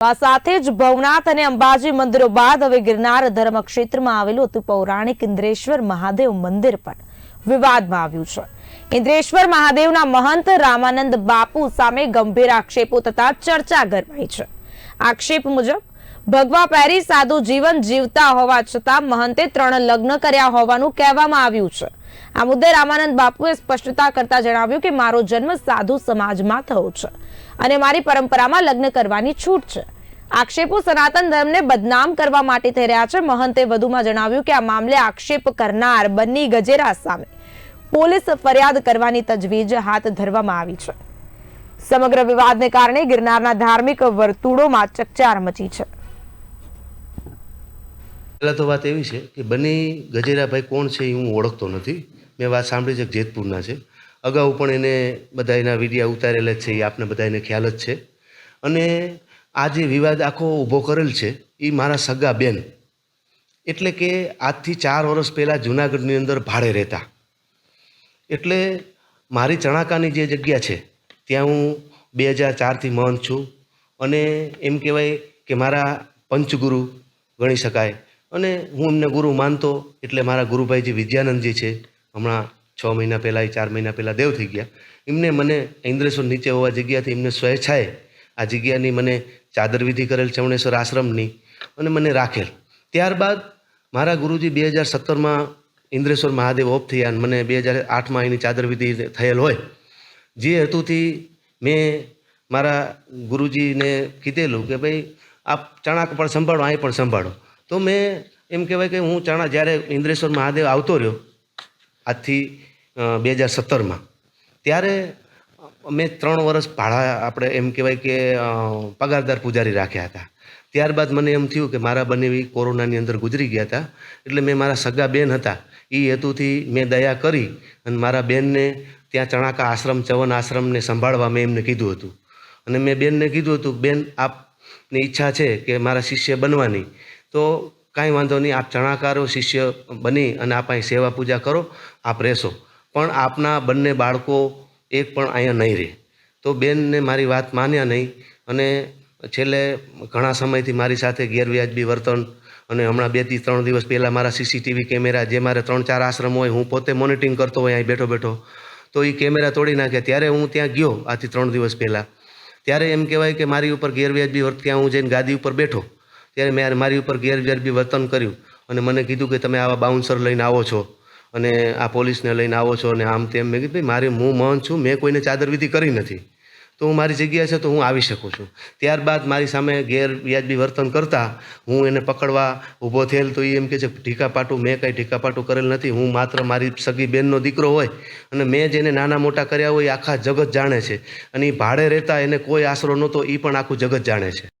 આ સાથે જ ભવનાથ અને અંબાજી મંદિરો બાદ હવે ગિરનાર ધર્મ ક્ષેત્રમાં આવેલું હતું પૌરાણિક ઇન્દ્રેશ્વર મહાદેવ મંદિર પણ વિવાદમાં આવ્યું છે. ઇન્દ્રેશ્વર મહાદેવના મહંત રામાનંદ બાપુ સામે ગંભીર આક્ષેપો તથા ચર્ચા ગરમાઈ છે. આક્ષેપ મુજબ ભગવા પહેરી સાદું જીવન જીવતા હોવા છતાં મહંતે ત્રણ લગ્ન કર્યા હોવાનું કહેવામાં આવ્યું છે. આ મુદ્દે રામાનંદ બાપુએ સ્પષ્ટતા કરતા જણાવ્યું કે, મારો જન્મ સાધુ સમાજમાં થયો છે અને મારી પરંપરામાં લગ્ન કરવાની છૂટ છે. આક્ષેપો સનાતન ધર્મને બદનામ કરવા માટે થઈ રહ્યા છે. મહંતે વધુમાં જણાવ્યું કે, આ મામલે આક્ષેપ કરનાર બન્ની ગજેરા સામે પોલીસ ફરિયાદ કરવાની તજવીજ હાથ ધરવામાં આવી છે. સમગ્ર વિવાદને કારણે ગિરનારના ધાર્મિક વર્તુળોમાં ચકચાર મચી છે. પહેલાં તો વાત એવી છે કે બની ગજેરાભાઈ કોણ છે એ હું ઓળખતો નથી. મેં વાત સાંભળી છે જેતપુરના છે. અગાઉ પણ એને બધા એના વિડીયા ઉતારેલા જ છે, એ આપને બધા એને ખ્યાલ જ છે. અને આ જે વિવાદ આખો ઊભો કરેલ છે, એ મારા સગા બેન. એટલે કે આજથી ચાર વર્ષ પહેલાં જુનાગઢની અંદર ભાડે રહેતા. એટલે મારી ચણાકાની જે જગ્યા છે, ત્યાં હું બે હજાર ચારથી મહંત છું. અને એમ કહેવાય કે મારા પંચગુરુ ગણી શકાય. અને હું એમને ગુરુ માનતો એટલે મારા ગુરુભાઈજી વિદ્યાનંદજી છે. હમણાં છ મહિના પહેલાં એ ચાર મહિના પહેલાં દેવ થઈ ગયા. એમને મને ઇન્દ્રેશ્વર નીચે હોવા જગ્યાથી એમને સ્વેચ્છાએ આ જગ્યાની મને ચાદર વિધિ કરેલ ચવણેશ્વર આશ્રમની અને મને રાખેલ. ત્યારબાદ મારા ગુરુજી બે હજાર સત્તરમાં ઇન્દ્રેશ્વર મહાદેવ ઓફ થયા અને મને બે હજાર આઠમાં એની ચાદર વિધિ થયેલ હોય. જે હેતુથી મેં મારા ગુરુજીને કીધેલું કે ભાઈ, આપ ચણાક પણ સંભાળો અહીં પણ સંભાળો. તો મેં એમ કહેવાય કે હું ચણા જ્યારે ઇન્દ્રેશ્વર મહાદેવ આવતો રહ્યો, આજથી બે હજાર સત્તરમાં, ત્યારે મેં ત્રણ વર્ષ ભાડા આપણે એમ કહેવાય કે પગારદાર પૂજારી રાખ્યા હતા. ત્યારબાદ મને એમ થયું કે મારા બંને કોરોનાની અંદર ગુજરી ગયા હતા, એટલે મેં મારા સગા બેન હતા એ હેતુથી મેં દયા કરી અને મારા બેનને ત્યાં ચણાકા આશ્રમ, ચવન આશ્રમને સંભાળવા મેં એમને કીધું હતું. અને મેં બેનને કીધું હતું, બેન, આપની ઈચ્છા છે કે મારા શિષ્ય બનવાની. તો કાંઈ વાંધો નહીં, આપ ચણાકારો શિષ્ય બની અને આપ અહીં સેવા પૂજા કરો, આપ રહેશો. પણ આપના બંને બાળકો એક પણ અહીંયા નહીં રહે. તો બેનને મારી વાત માન્યા નહીં અને છેલ્લે ઘણા સમયથી મારી સાથે ગેરવ્યાજબી વર્તન અને હમણાં બેથી ત્રણ દિવસ પહેલાં મારા સીસીટીવી કેમેરા જે મારે ત્રણ ચાર આશ્રમ હોય, હું પોતે મોનિટરિંગ કરતો હોય અહીં બેઠો બેઠો. તો એ કેમેરા તોડી નાખ્યા. ત્યારે હું ત્યાં ગયો આથી ત્રણ દિવસ પહેલાં. ત્યારે એમ કહેવાય કે મારી ઉપર ગેરવ્યાજબી વર્ત ત્યાં હું જઈને ગાદી ઉપર બેઠો. ત્યારે મેં મારી ઉપર ગેરવ્યાજબી વર્તન કર્યું અને મને કીધું કે તમે આવા બાઉન્સર લઈને આવો છો અને આ પોલીસને લઈને આવો છો અને આમ તેમ. મેં કીધું, ભાઈ, મારે હું મહન છું, મેં કોઈને ચાદર વિધિ કરી નથી. તો હું મારી જગ્યા છે તો હું આવી શકું છું. ત્યારબાદ મારી સામે ગેરવ્યાજબી વર્તન કરતા હું એને પકડવા ઊભો થયેલ તો એ એમ કે છે, ઢીકાપાટું, મેં કાંઈ ઢીકાપાટું કરેલ નથી. હું માત્ર મારી સગી બહેનનો દીકરો હોય અને મેં જેને નાના મોટા કર્યા હોય એ આખા જગત જાણે છે. અને એ ભાડે રહેતા એને કોઈ આશરો નહોતો એ પણ આખું જગત જાણે છે.